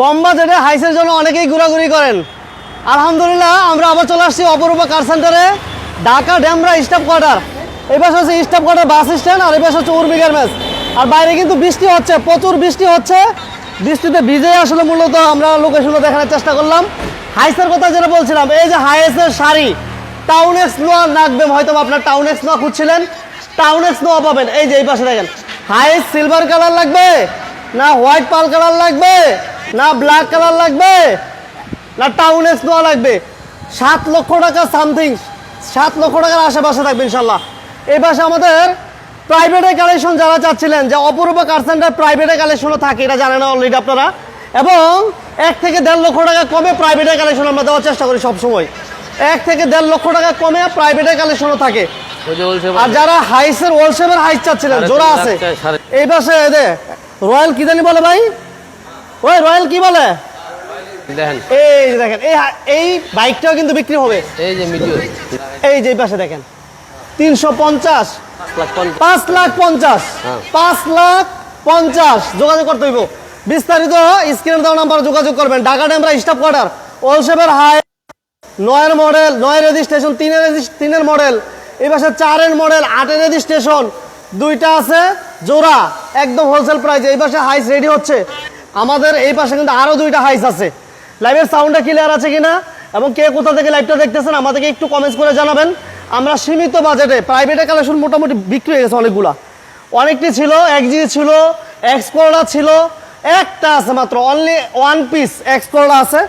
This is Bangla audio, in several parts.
কম বাজেটে হাইসের জন্য অনেকেই ঘোরাঘুরি করেন। আলহামদুলিল্লাহ, আমরা আবার চলে আসছি অপরূপা কার সেন্টারে ঢাকা ড্যামরা স্টাফ কোয়ার্টার পাশে হচ্ছে স্টাফ কোয়ার্টার বাস স্ট্যান্ড আর পাশে হচ্ছে উর্মি গার্মেন্টস আর বাইরে কিন্তু বৃষ্টি হচ্ছে, প্রচুর বৃষ্টি হচ্ছে। বৃষ্টিতে ভিজে আসলে মূলত আমরা লোকেশনও দেখানোর চেষ্টা করলাম। হাইসের কথা যেটা বলছিলাম, এই যে হাইসের শাড়ি টাউন এক্স নোয়া নাকবেম হয়তো আপনার টাউন এক্স নোয়া খুঁজছিলেন। টাউন এক্স নোয়া পাবেন, এই যে এই পাশে দেখেন। হাইস সিলভার কালার লাগবে, না হোয়াইট পাল কালার লাগবে? না ব্ল্যাক কালার লাগবে না টাউন এক্স নোয়া লাগবে। সাত লক্ষ টাকা সামথিং সাত লক্ষ টাকার আশেপাশে থাকবে ইনশাল্লাহ। এই পাশে আমাদের প্রাইভেটে কালেকশন যারা চাচ্ছিলেন যে অপরূপ কার সেন্টার প্রাইভেটে কালেকশনও থাকে এটা জানেন অলরেডি আপনারা। এবং এক থেকে দেড় লক্ষ টাকা কমে প্রাইভেটে কালেকশন আমরা দেওয়ার চেষ্টা করি সবসময়। এক থেকে দেড় লক্ষ টাকা কমে প্রাইভেটে কালেকশনও থাকে। আর যারা হাইসের ওলসেপের হাইস চাচ্ছিলেন জোড়া আছে। এই পাশে রয়্যাল কি জানি বলে ভাই? ওই রয়্যাল কি বলে? দেখেন। এই যে দেখেন এই এই বাইকটাও কিন্তু বিক্রি হবে। এই যে মিডিও এই যে পাশে দেখেন তিনশো পঞ্চাশ পাঁচ লাখ পঞ্চাশ হ্যাঁ। পাঁচ লাখ পঞ্চাশ যোগাযোগ করতে হইব। বিস্তারিত স্ক্রিনে দেওয়া নাম্বার যোগাযোগ করবেন। ঢাকা ডেমরা স্টাফ কোয়ার্টার ওলসেপের হাই নয়ের মডেল নয়ের রেজিস্ট্রেশন তিনের তিনের মডেল এই পাশে চারের মডেল আটের রেজিস্ট্রেশন দুইটা আছে জোড়া একদম হোলসেল প্রাইস এই পাশে হাইস রেডি হচ্ছে। আমাদের এই পাশে কিন্তু আরও দুইটা হাইস আছে। লাইভের সাউন্ডটা ক্লিয়ার আছে কিনা এবং কে কোথা থেকে লাইভটা দেখতেছেন আমাদেরকে একটু কমেন্টস করে জানাবেন। আমরা সীমিত বাজেটে প্রাইভেটে কালেকশন মোটামুটি বিক্রি হয়ে গেছে অনেকগুলা। অনেকটি ছিল এক্সজি ছিল এক্সকোলা ছিল, একটা আছে মাত্র অনলি ওয়ান পিস এক্সকোলা আছে।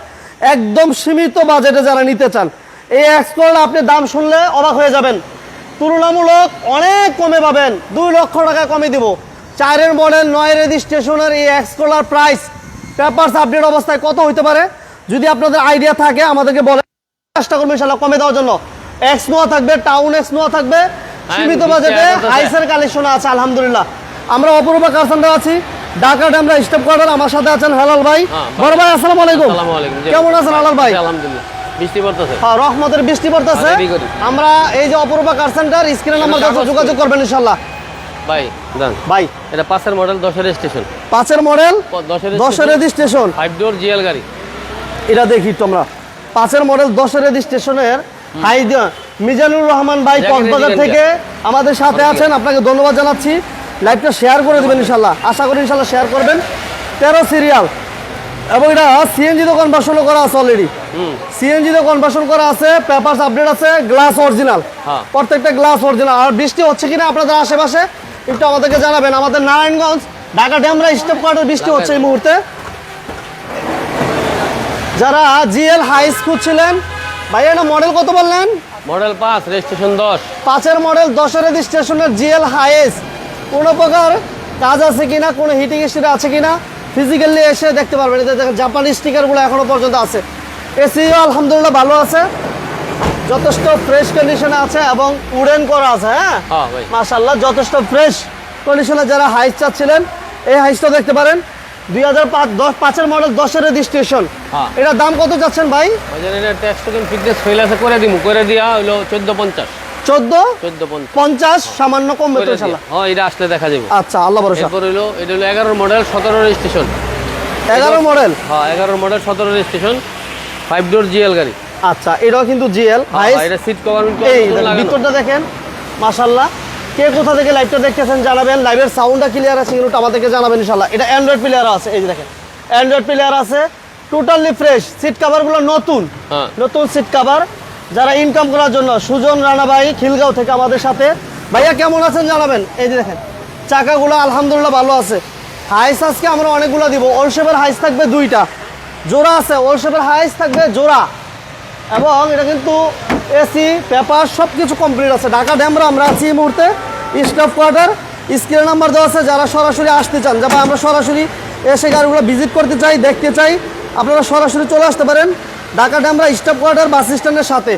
একদম সীমিত বাজেটে যারা নিতে চান, এই এক্সকোলা আপনি দাম শুনলে অবাক হয়ে যাবেন। তুলনামূলক অনেক কমে পাবেন, দুই লক্ষ টাকা কমে দিব। চারের মডেল নয় রেজিস্ট্রেশনের এই এক্সকোলার প্রাইস পেপারস আপডেট অবস্থায় কত হইতে পারে? যদি আপনাদের আইডিয়া থাকে আমাদেরকে বলে চেষ্টা করব ইনশাল্লাহ কমে দেওয়ার জন্য। এক্স নোয়া থাকবে টাউন এক্স নোয়া থাকবে সীমিত বাজেটে হাইসের কালেকশন আছে। আলহামদুলিল্লাহ। আমরা অপরূপা কারখানা আছি ঢাকা ড্যামরা স্টেপ কোয়ার্টার আমার সাথে আছেন হেলাল ভাই। হ্যাঁ, বড় ভাই আসসালামু আলাইকুম। কেমন আছেন হেলাল ভাই? আলহামদুলিল্লাহ বৃষ্টি পড়তেছে। হ্যাঁ রহমতের বৃষ্টি পড়তেছে। হ্যাঁ, করি। আমরা এই যে অপরূপা কার সেন্টার স্ক্রিনে নাম্বার যোগাযোগ করবেন ইনশাল্লাহ। ভাই দান ভাই এটা পাঁচের মডেল দশের স্টেশন পাঁচের মডেল দশের রেজিস্ট্রেশন ফাইভ ডোর জিএল গাড়ি। এটা দেখি তোমরা পাঁচের মডেল দশের রেজিস্ট্রেশনের হাই মিজানুর রহমান ভাই কক্সবাজার থেকে আমাদের সাথে আছেন। আপনাকে ধন্যবাদ জানাচ্ছি। লাইভটা শেয়ার করে দেবেন ইনশাল্লাহ। আশা করি ইনশাল্লাহ শেয়ার করবেন। তেরো সিরিয়াল এবং এটা সিএনজিতে কনভার্সনও করা আছে অলরেডি হুম। সিএনজিতে কনভার্সন করা আছে। পেপারস আপডেট আছে। গ্লাস অরিজিনাল হ্যাঁ। প্রত্যেকটা গ্লাস অরিজিনাল আর বৃষ্টি হচ্ছে কিনা আপনাদের আশেপাশে? একটু আমাদেরকে জানাবেন আমাদের নারায়ণগঞ্জ ঢাকা ড্যামরা স্টেপ কোয়ার্টার বৃষ্টি হচ্ছে এই মুহূর্তে। যারা জিএল হাইস খুঁজছিলেন ভাই এটা মডেল কত বললেন? মডেল পাঁচ রেজিস্ট্রেশন দশ। পাঁচের মডেল দশের রেজিস্ট্রেশনের জিএল হাইস। কোনো প্রকার কাজ আছে কিনা কোনো হিটিং স্টিক আছে কিনা ফিজিক্যালি এসে দেখতে পারবেন। এতে দেখেন জাপানি স্টিকারগুলো এখনও পর্যন্ত আছে। এসিও আলহামদুলিল্লাহ ভালো আছে। যথেষ্ট ফ্রেশ কন্ডিশনে আছে এবং উডেন করা আছে হ্যাঁ? হ্যাঁ ভাই। মাশাল্লাহ যথেষ্ট ফ্রেশ কন্ডিশনে যারা হাইস চাচ্ছিলেন এই হাইসটা দেখতে পারেন। দুই হাজার পাঁচ দশ পাঁচের মডেল দশের রেজিস্ট্রেশন হ্যাঁ। এটার দাম কত যাচ্ছেন ভাই? ফিটনেস ফেল আছে করে দিমু। করে দিয়া হইল চোদ্দ পঞ্চাশ। চোদ্দ? চোদ্দ পঞ্চাশ। পঞ্চাশ সামান্য কমবে তো করে হ্যাঁ এটা আসলে দেখা যাবে। আচ্ছা আল্লাহ ভরসা। এরপর হইল এটা হলো এগারো মডেল সতেরো রেজিস্ট্রেশন এগারো মডেল হ্যাঁ এগারো মডেল সতেরো রেজিস্ট্রেশন ফাইভ ডোর জিএল গাড়ি। আচ্ছা এটাও কিন্তু জিএল। হ্যাঁ, হাইস এটা সিট কভার এই দেখেন, ভিতরটা দেখেন মাশাল্লাহ কে কোথা থেকে লাইভটা দেখতেছেন জানাবেন। লাইভের সাউন্ডটা ক্লিয়ার আছে কিন্তু আমাদেরকে জানাবেন ইনশাল্লাহ এটা অ্যান্ড্রয়েড প্লেয়ার আছে এই যে দেখেন। অ্যান্ড্রয়েড প্লেয়ার আছে টোটালি ফ্রেশ সিট কাভারগুলো নতুন। হ্যাঁ। নতুন সিট কাভার যারা ইনকাম করার জন্য সুজন রানা ভাই খিলগাঁও থেকে আমাদের সাথে। ভাইয়া কেমন আছেন জানাবেন? এই যে দেখেন চাকাগুলো আলহামদুলিল্লাহ ভালো আছে। হাইস আজকে আমরা অনেকগুলো দিব। ওলশেপের হাইস থাকবে দুইটা। জোড়া আছে ওলশেপের হাইস থাকবে জোড়া। এবং এটা কিন্তু এসি পেপার সব কিছু কমপ্লিট আছে। ঢাকা ড্যামরা আমরা আছি এই মুহূর্তে। স্টাফ কোয়ার্টার স্ক্রিন নাম্বার দেওয়া আছে। যারা সরাসরি আসতে চান যারা আমরা সরাসরি এসে গাড়িগুলো ভিজিট করতে চাই, দেখতে চাই। আপনারা সরাসরি চলে আসতে পারেন Dhaka Demra staff quarter bus স্ট্যান্ডের সাথে।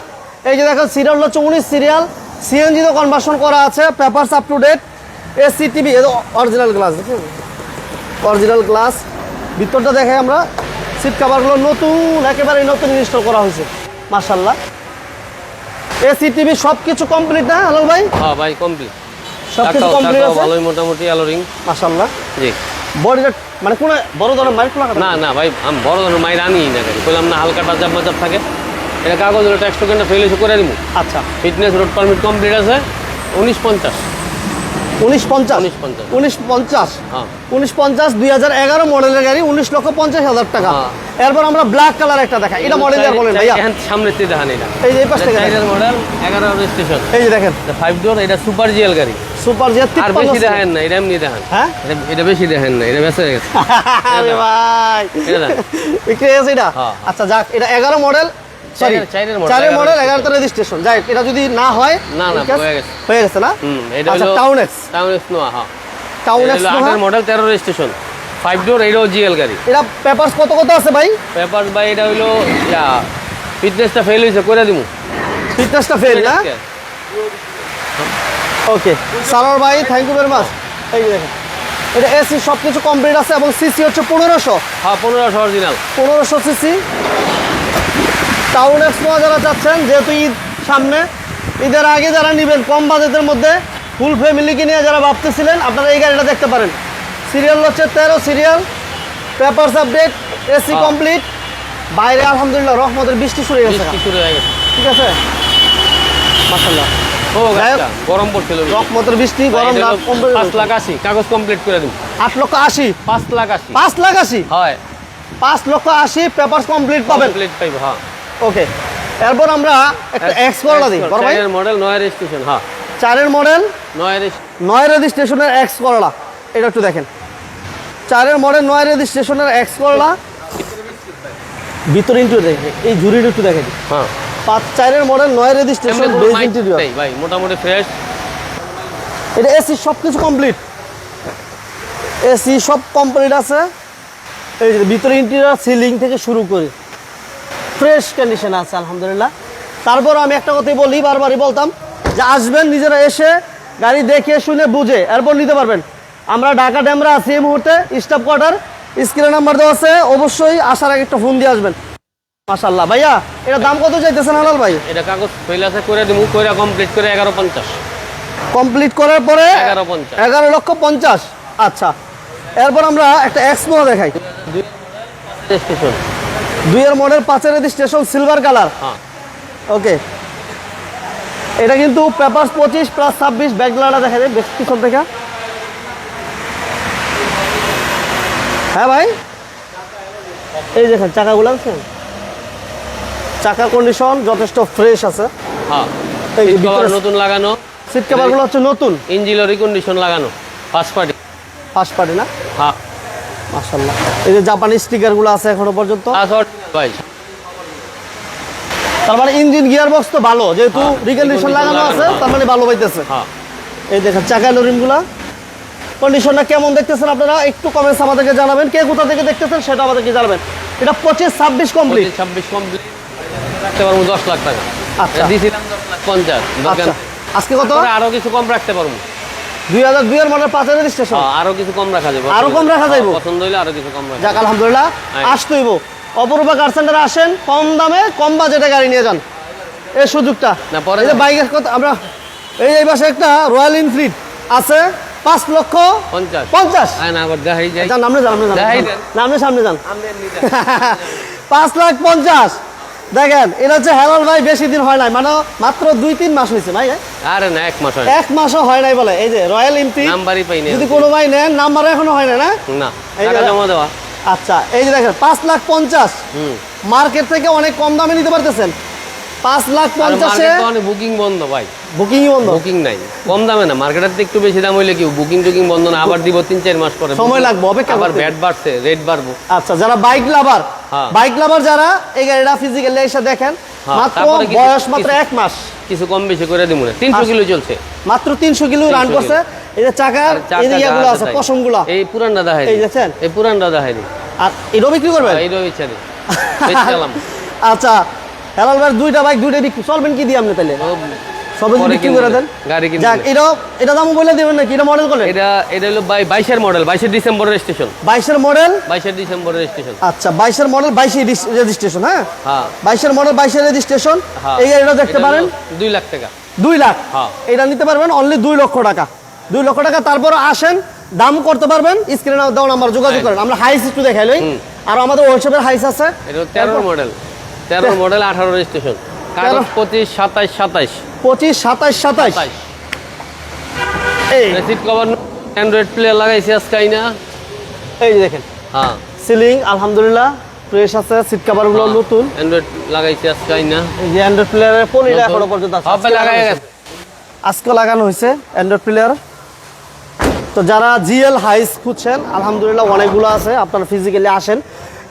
এই যে দেখেন সিরিয়াল হচ্ছে উনিশ সিরিয়াল সিএনজিতে কনভার্সন করা আছে papers up to date AC TV original glass দেখেন। অরিজিনাল গ্লাস ভিতরটা দেখে আমরা। সিট কাভারগুলো নতুন একেবারে নতুন ইনস্টল করা হয়েছে। মার্শাল্লাহ এসি টিভি সব কিছু কমপ্লিট না হালাল ভাই? হ্যাঁ ভাই কমপ্লিট সব কিছু টাকাও কমপ্লিট আছে? ভালোই মোটামুটি আলোরিং মার্শাল্লাহ জি। বডিটা মানে কোনো বড় ধরনের মাইক খোলা না না ভাই আমি বড় ধরনের মাইর আনি না গাড়ি বললাম না হালকা টাচাপ মাচাপ থাকে। এটা কাগজ ট্যাক্স টোকেনটা ফেল করে দিব আচ্ছা। ফিটনেস রোড পারমিট কমপ্লিট আছে উনিশ পঞ্চাশ। উনিশ পঞ্চাশ। 1950 উনিশ পঞ্চাশ। হ্যাঁ। উনিশ পঞ্চাশ দুই হাজার এগারো মডেলের গাড়ি উনিশ লক্ষ পঞ্চাশ হাজার টাকা। হ্যাঁ। এরপর আমরা ব্ল্যাক কালার একটা দেখাই। এটা মডেল ইয়ার বলেন ভাইয়া। সামনে তে দেখান এটা। এই যে এই পাশ থেকে দেখেন। মডেল এগারো রেজিস্ট্রেশন এই যে দেখেন। ফাইভ ডোর এটা সুপার জিএল গাড়ি। সুপার আর বেশি দেখেন না এটা এমনি দেখান। হ্যাঁ? এটা- বেশি দেখেন না এটা বেঁচে গেছে। আরে ভাই। এটা বিক্রি হয়েছে এটা? হ্যাঁ। আচ্ছা যাক এটা এগারো মডেল সরি চারের- চারের model, চারের 11 মডেল রেজিস্ট্রেশন যাই এটা যদি না হয় না, না, হয়ে গেছে। হয়ে গেছে না? এটা আচ্ছা হলো town ace town ace Noah হ্যাঁ। টাউন এক্স হলো আটের মডেল তেরো রেজিস্ট্রেশন ফাইভ ডোর এটাও জিএল গাড়ি। এটা পেপারস কত কত আছে ভাই? পেপার বাই এটা ইয়া ফিটনেসটা ফেল হয়েছে করে দিমু। ফিটনেসটা ফেল না? ওকে সারার ভাই থ্যাংক ইউ ভেরি মাচ এই দেখেন। এটা এসি সব কিছু কমপ্লিট আছে এবং সিসি হচ্ছে পনেরোশো। হ্যাঁ পনেরোশো অরিজিনাল পনেরোশো সিসি টাউন এক্সপো যারা চাচ্ছেন যেহেতু ঈদ সামনে ঈদের আগে যারা নেবেন কম বাজেটের মধ্যে ফুল ফ্যামিলিকে নিয়ে যারা ভাবতেছিলেন আপনারা এই গাড়িটা দেখতে পারেন। সিরিয়াল হচ্ছে তেরো serial papers update AC. Complete বাইরে আলহামদুলিল্লাহ রহমতের বৃষ্টি শুরু হয়ে গেছে শুরু হয়ে গেছে। ঠিক আছে? মাসাল্লাহ ও গরম পড়ছিল বেশি। রহমতের বৃষ্টি গরম পাঁচ লাখ আশি কাগজ কমপ্লিট করে দিন। আট লক্ষ আশি। পাঁচ লাখ আশি। পাঁচ লাখ আশি? হয়। পাঁচ লক্ষ আশি পেপারস কমপ্লিট পাবেন। কমপ্লিট পাইব হ্যাঁ। ওকে এরপর আমরা একটা এক্স করলা দিই। বড় ভাই? মডেল নয় রেজিস্ট্রেশন হ্যাঁ। চারের মডেল নয় নয় রেজিস্ট্রেশনের এক্স করলা। এটা একটু দেখেন। চারের মডেল নয় রেজিস্ট্রেশনের এক্স করলা। ভিতরে ইন্টু দেখেন এই ঝুড়িটা একটু দেখেন। হ্যাঁ। পাঁচ চারের মডেল নয় রেজিস্ট্রেশন বেজ ইন্টেরিয়র ভাই মোটামুটি ফ্রেশ এটা এসি সব কিছু কমপ্লিট এসি সব কমপ্লিট আছে। এই যে ভিতরে ইন্টেরিয়র সিলিং থেকে শুরু করে। ফ্রেশ কন্ডিশন আছে আলহামদুলিল্লাহ। তারপর আমি একটা কথাই বলি বারবারই বলতাম যে আসবেন নিজেরা এসে গাড়ি দেখে শুনে বুঝে এরপর নিতে পারবেন। আমরা ঢাকা ড্যামরা আছি এই মুহূর্তে স্টাফ কোয়ার্টার স্ক্রিনে নাম্বার দেওয়া আছে অবশ্যই আসার আগে একটা ফোন দিয়ে আসবেন। মাশাল্লাহ ভাইয়া এটা দাম কত চাইতেছেন হালাল ভাই? এটা কাগজ ফেল আছে করে দিমু করে কমপ্লিট করে এগারো পঞ্চাশ। কমপ্লিট করার পরে এগারো পঞ্চাশ। এগারো লক্ষ পঞ্চাশ। আচ্ছা। এরপর আমরা একটা এক্সপো দেখাই। দুইয়ের মডেল পাঁচের রেজিস্ট্রেশন সিলভার কালার ওকে এটা কিন্তু পেপার পঁচিশ প্লাস ছাব্বিশ ব্যাগলাটা দেখা যায় বেশ পিছন থেকে। হ্যাঁ ভাই। এই দেখেন চাকাগুলো আনছেন চাকার কন্ডিশন যথেষ্ট ফ্রেশ আছে। হ্যাঁ। নতুন লাগানো। সিট কভারগুলো হচ্ছে নতুন। ইঞ্জিনের রিকন্ডিশন লাগানো। ফার্স্ট পার্টি ফার্স্ট পার্টি না? হ্যাঁ। মাশাল্লাহ এই যে জাপানি স্টিকারগুলো আছে এখনও পর্যন্ত? ভাই। তার মানে ইঞ্জিন গিয়ার বক্স তো ভালো যেহেতু হ্যাঁ, রিকন্ডিশন লাগানো আছে তার মানে ভালো পাইতেছে হ্যাঁ। এই দেখেন চাকা লরিনগুলা কন্ডিশনটা কেমন দেখতেছেন আপনারা? একটু কমেন্টস আমাদেরকে জানাবেন। কে কোথা থেকে দেখতেছেন সেটা আমাদেরকে জানাবেন। এটা পঁচিশ ছাব্বিশ কমপ্লিট ছাব্বিশ কমপ্লিট রাখতে পারব দশ লাখ টাকা। আচ্ছা। দিয়েছিলাম দশ লাখ পঞ্চাশ। আচ্ছা। আজকে কত? পরে আরও কিছু কম রাখতে পারব। দুই হাজার দুই এর মডেল রেজিস্ট্রেশন হ্যাঁ, আরও কিছু কম রাখা যাবে। আরও কম রাখা যাইবো? পছন্দ হইলে আরও কিছু কম রাখা যাক আলহামদুলিল্লাহ। আসতেইব অপরূপা কার সেন্টারে আসেন কম দামে কম বাজেটে গাড়ি নিয়ে যান। এই সুযোগটা। না, পরে এই যে। বাইকের কথা আমরা এই এই পাশে একটা রয়্যাল এনফিল্ড আছে পাঁচ লক্ষ পঞ্চাশ। পঞ্চাশ। যান আপনি যান আপনি যান। আপনি সামনে যান। পাঁচ লাখ পঞ্চাশ। দেখেন এটা হচ্ছে হেলাল ভাই বেশি দিন হয় নাই মানে মাত্র দুই তিন মাস হয়েছে ভাই হ্যাঁ? আরে না এক মাস এক মাসও হয় নাই বলে এই যে রয়্যাল এনফিল্ড নাম্বারই পাইনি যদি কোনো ভাই নেন নাম্বার এখনও হয় না? না টাকা জমা দেওয়া। আচ্ছা এই যে দেখেন পাঁচ লাখ পঞ্চাশ। হুম। মার্কেট থেকে অনেক কম দামে নিতে পারতেছেন। পাঁচ লাখ পঞ্চাশে বুকিং বন্ধ ভাই। বুকিংই বন্ধ? বুকিং নাই কম দামে না মার্কেটের একটু বেশি দাম হইলে কি বুকিং টুকিং বন্ধ না আবার দিব তিন চার মাস পরে। সময় লাগবে, অপেক্ষা আবার ব্যাট বাড়ছে রেট বাড়বো। আচ্ছা যারা বাইক লাভার। বাইক লাভার যারা এই গাড়িটা ফিজিক্যালি এসে দেখেন হ্যাঁ, মাত্র বয়স মাত্র এক মাস। কিছু কম বেশি করে দিব না। তিনশো আচ্ছা। কিলো চলছে। মাত্র তিনশো কিলো রান করছে। এই যে চাকার আছে। পশমগুলো। এই পুরানটা দেখাই এই দেখছেন? আর এটাও বিক্রি করবেন? ইচ্ছা নেই আচ্ছা। হেলাল ভাই দুইটা বাইক দুইটা বিক্রি চলবেন কি দিয়ে আপনি তাহলে সবে বিক্রি করে দেন। গাড়ি কিনবো। যাক এটা দাম বলে দেবেন নাকি? এটা মডেল করলেন এটা এটা হলো বাই বাইশের মডেল বাইশের ডিসেম্বর রেজিস্ট্রেশন বাইশের মডেল বাইশের ডিসেম্বর রেজিস্ট্রেশন আচ্ছা বাইশের মডেল বাইশে রেজিস্ট্রেশন হ্যাঁ? হ্যাঁ। বাইশের মডেল বাইশের রেজিস্ট্রেশন হ্যাঁ। এই গাড়িটা দেখতে পারেন? দুই লাখ টাকা। দুই লাখ? হ্যাঁ। এটা নিতে পারবেন অনলি দুই লক্ষ টাকা। দুই লক্ষ টাকা তারপর আসেন দাম করতে পারবেন স্ক্রিনে দেওয়া নাম্বার যোগাযোগ করেন। আমরা হাইস একটু দেখাই লই। আর আমাদের হোয়াটসঅ্যাপের হাইস আছে। এটা তেরো মডেল তেরো মডেল আঠারো রেজিস্ট্রেশন কাগজ পঁচিশ সাতাইশ সাতাইশ। পঁচিশ সাতাইশ সাতাইশ। সাতাইশ। এই। সিট কভার অ্যান্ড্রয়েড প্লেয়ার লাগাইছে আজকে না এই যে দেখেন। হ্যাঁ। সিলিং আলহামদুলিল্লাহ ফ্রেশ আছে সিট কাভারগুলো নতুন। অ্যান্ড্রয়েড লাগাইছে আজকে না এই যে অ্যান্ড্রয়েড প্লেয়ারের পলিটা এখনও পর্যন্ত আছে। সবাই লাগাই গেছে। আজকে লাগানো হয়েছে অ্যান্ড্রয়েড প্লেয়ার তো যারা জিএল হাইস খুঁজছেন আলহামদুলিল্লাহ অনেকগুলো আছে। আপনারা ফিজিক্যালি আসেন।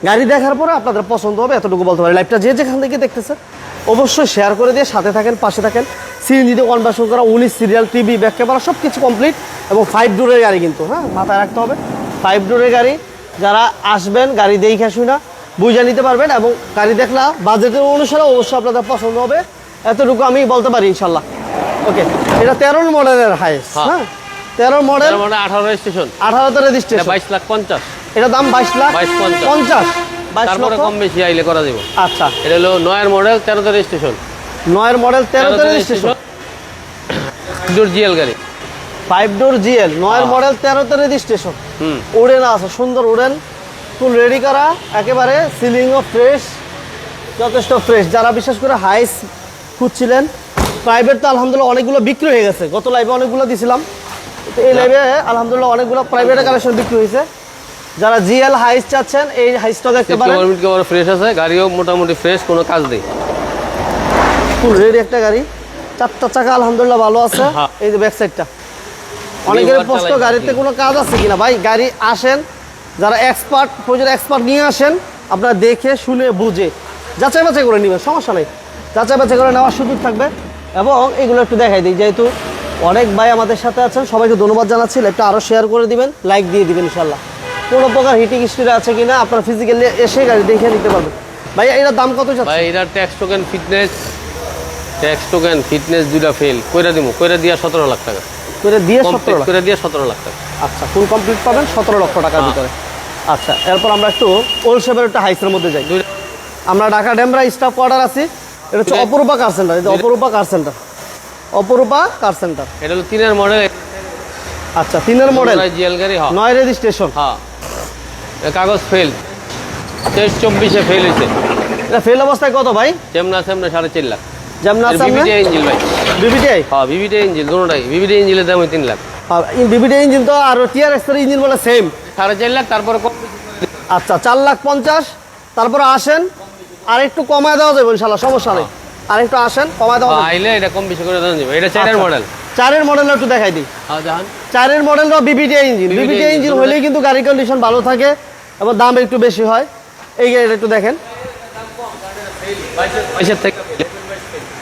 গাড়ি দেখার পরে আপনাদের পছন্দ হবে এতটুকু বলতে পারি। লাইভটা যে যেখান থেকে দেখতেছে অবশ্যই শেয়ার করে দিয়ে সাথে থাকেন পাশে থাকেন। সিএনজিতে কনভার্সন করা উনিশ সিরিয়াল টিভি ব্যাক ক্যামেরা সব কিছু কমপ্লিট এবং ফাইভ ডোরের গাড়ি কিন্তু হ্যাঁ মাথায় রাখতে হবে। ফাইভ ডোরের গাড়ি যারা আসবেন গাড়ি দেখে শুনা বুঝে নিতে পারবেন এবং গাড়ি দেখলা বাজেটের অনুসারে অবশ্যই আপনাদের পছন্দ হবে। এতটুকু আমি বলতে পারি ইনশাল্লাহ। ওকে এটা তেরো মডেলের হাইস হ্যাঁ। হ্যাঁ তেরো মডেল। আঠারো রেজিস্ট্রেশন। আঠারোতে রেজিস্ট্রেশন। বাইশ লাখ পঞ্চাশ। এটা দাম বাইশ লাখ পঞ্চাশ। তারপরে কম বেশি আইলে করা যাবে। আচ্ছা। এটা হলো নয়ের মডেল তেরোতে রেজিস্ট্রেশন নয়ের মডেল তেরোতে রেজিস্ট্রেশন ডোর জিএল গাড়ি। ফাইভ ডোর জিএল নয়ের। মডেল তেরোতে রেজিস্ট্রেশন হুম। উড়েন আছে সুন্দর উড়েন। ফুল রেডি করা একেবারে সিলিংও ফ্রেশ যথেষ্ট ফ্রেশ যারা বিশেষ করে হাইস খুঁজছিলেন প্রাইভেট তো আলহামদুলিল্লাহ অনেকগুলো বিক্রি হয়ে গেছে। গত লাইভে অনেকগুলো দিছিলাম। এই লাইভে আলহামদুলিল্লাহ অনেকগুলো প্রাইভেটের কালেকশন বিক্রি হয়েছে। যারা জিএল হাইস চাচ্ছেন এই হাইসটা দেখতে পারেন। গভর্নমেন্ট কভার ফ্রেশ আছে গাড়িও মোটামুটি ফ্রেশ কোনো কাজ নেই। ফুল রেডি একটা গাড়ি। চারটা চাকা আলহামদুলিল্লাহ ভালো আছে। হ্যাঁ। এই যে ব্যাক সাইডটা অনেকের প্রশ্ন গাড়িতে কোনো কাজ আছে কিনা? ভাই গাড়ি আসেন যারা এক্সপার্ট প্রয়োজন এক্সপার্ট নিয়ে আসেন আপনারা দেখে শুনে বুঝে যাচাই বাছাই করে নেবেন সমস্যা নেই। যাচাই বাছাই করে নেওয়ার সুযোগ থাকবে। এবং এগুলো একটু দেখাই দিই যেহেতু অনেক ভাই আমাদের সাথে আছেন সবাইকে ধন্যবাদ জানাচ্ছি। লাইভটা আরও শেয়ার করে দিবেন লাইক দিয়ে দিবেন ইনশাল্লাহ কোনো প্রকার হিটিং হিস্ট্রি আছে কিনা আপনারা ফিজিক্যালি এসে গাড়ি দেখে নিতে পারবেন। ভাই এটার দাম কত যাচ্ছে ভাই এটা tax token fitness tax token fitness দুইটা ফেল কইরা দিব কইরা দিয়া সতেরো লাখ টাকা। করে দিয়ে লাখ। করে দিয়া সতেরো লাখ টাকা। আচ্ছা ফুল কমপ্লিট পাবেন সতেরো লক্ষ টাকার হ্যাঁ। ভিতরে। আচ্ছা এরপর আমরা একটু ওল্ড শেপের একটা হাইসের মধ্যে যাই। আমরা ঢাকা ডেমরা স্টাফ কোয়ার্টার আছি। এটা হচ্ছে অপরূপা কার সেন্টার এটা অপরূপা কার সেন্টার অপরূপা কার সেন্টার এটা হলো তিনের মডেল আচ্ছা তিনের মডেল জিএল গাড়ি নয় রেজিস্ট্রেশন। হ্যাঁ। কাগজ ফেল তেইশ চব্বিশে ফেল হয়েছে এটা ফেল অবস্থায় কত ভাই? চেমনা চেমনা সাড়ে তিন লাখ। যেমন আছে ভাই। বিবিটিআই হ্যাঁ দুটোটাই। দাম তিন লাখ। বিবিটিআই ইঞ্জিন তো আর এর ইঞ্জিন বলে সেম সাড়ে চার লাখ তারপরে আচ্ছা চার লাখ পঞ্চাশ তারপরে আসেন আর একটু কমায় দেওয়া যাবে ইনশাল্লাহ সমস্যা নেই। আর একটু আসেন কমায় দেওয়া যাবে। আইলে এটা কম বেশি করে দেওয়া যাবে। এটা চারের আচ্ছা। মডেল চারের মডেল একটু দেখাই দিই। হ্যাঁ চারের মডেলটা বিবিটিআই ইঞ্জিন বিবিটিআই ইঞ্জিন হলেই কিন্তু গাড়ির কন্ডিশন ভালো থাকে। এবং দাম একটু বেশি হয়। এই গাড়িটা একটু দেখেন।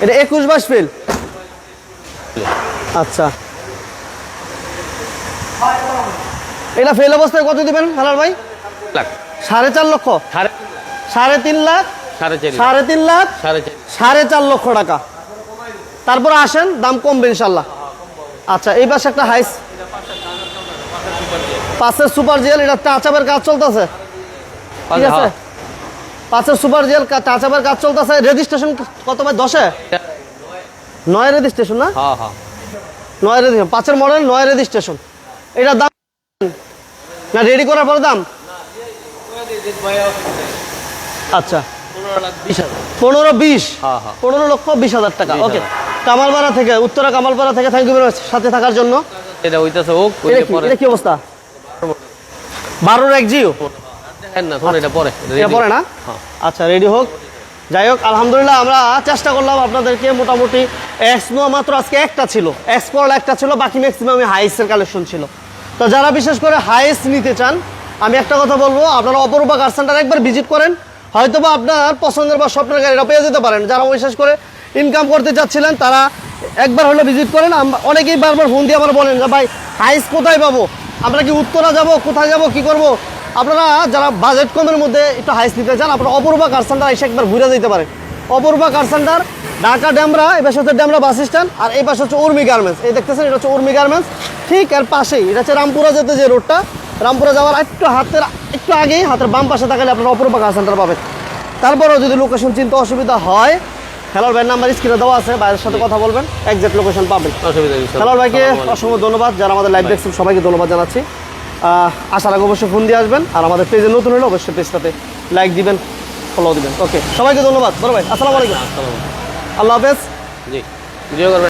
এটা একুশ বাইশ ফিল। আচ্ছা। এটা ফেল অবস্থায় কত দিবেন হালার ভাই? লাখ। সাড়ে চার লক্ষ? সাড়ে তিন লাখ? সাড়ে তিন লাখ। সাড়ে চার লক্ষ টাকা। তারপর আসেন দাম কমবে ইনশাল্লাহ। আচ্ছা এই পাশে একটা হাইস। পাঁচের সুপার জেল এটা টাচাপের কাজ চলতেছে। ঠিক আছে? হ্যাঁ। পাঁচের সুপার জেল টাচাপের কাজ চলতেছে। রেজিস্ট্রেশন কত ভাই দশে? নয় রেজিস্ট্রেশন না? হ্যাঁ হ্যাঁ। নয় রেজিস্ট্রেশন পাঁচের মডেল নয় রেজিস্ট্রেশন এটার দাম না রেডি করার পরে দাম? আচ্ছা। পনেরো বিশ। পনেরো লক্ষ বিশ হাজার টাকা। ওকে কামালপাড়া থেকে উত্তরা কামালপাড়া থেকে থ্যাংক ইউ সাথে থাকার জন্য। এটা হইতাছে এটা এটা কি অবস্থা? বারোর এক জিও? না পরে না? হ্যাঁ। আচ্ছা রেডি হোক। যাই হোক আলহামদুলিল্লাহ আমরা চেষ্টা করলাম আপনাদেরকে মোটামুটি এক্স নো মাত্র আজকে একটা ছিল। এক্সপোর্ট একটা ছিল বাকি ম্যাক্সিমাম হাইসের কালেকশন ছিল। তো যারা বিশেষ করে হাইস নিতে চান আমি একটা কথা বলব আপনারা অপরূপা কার সেন্টার একবার ভিজিট করেন। হয়তো বা আপনার পছন্দের বা স্বপ্নের গাড়িটা পেয়ে যেতে পারেন। যারা বিশেষ করে ইনকাম করতে চাচ্ছিলেন তারা একবার হলে ভিজিট করেন। অনেকেই বারবার ফোন দিয়ে আমার বলেন যে ভাই হাইস কোথায় পাবো? আমরা কি উত্তরা যাব, কোথায় যাব, কি করব? আপনারা যারা বাজেট কমের মধ্যে একটু হাইস নিতে চান, আপনারা অপূর্বা কার সেন্টার এসে একবার ঘুরে যেতে পারেন। অপূর্বা কার সেন্টার ঢাকা ড্যামরা, এই পাশে হচ্ছে ড্যামরা বাস স্ট্যান্ড আর এই পাশে হচ্ছে উর্মি গার্মেন্টস এই দেখতেছেন, এটা হচ্ছে উর্মি গার্মেন্টস ঠিক এর পাশেই, এটা হচ্ছে রামপুরা যেতে যে রোডটা রামপুরা যাওয়ার একটু হাতের, একটু আগেই হাতের বাম পাশে থাকলে আপনারা অপূর্বা কার সেন্টার পাবেন। তারপরেও যদি লোকেশন চিনতে অসুবিধা হয় খেলার ভাইয়ের নাম্বার স্ক্রিনে দেওয়া আছে ভাইয়ের সাথে কথা বলবেন একজ্যাক্ট লোকেশন পাবেন। খেলার ভাইকে অসংখ্য ধন্যবাদ যারা আমাদের লাইভ দেখছেন সবাইকে ধন্যবাদ জানাচ্ছি। আশা আসার আগে অবশ্যই ফোন দিয়ে আসবেন আর আমাদের পেজে নতুন হলে অবশ্যই পেজটাতে লাইক দিবেন ফলো দিবেন। ওকে সবাইকে ধন্যবাদ। বড় ভাই আসসালামু আলাইকুম। আসসালাম আল্লাহ হাফেজ। জি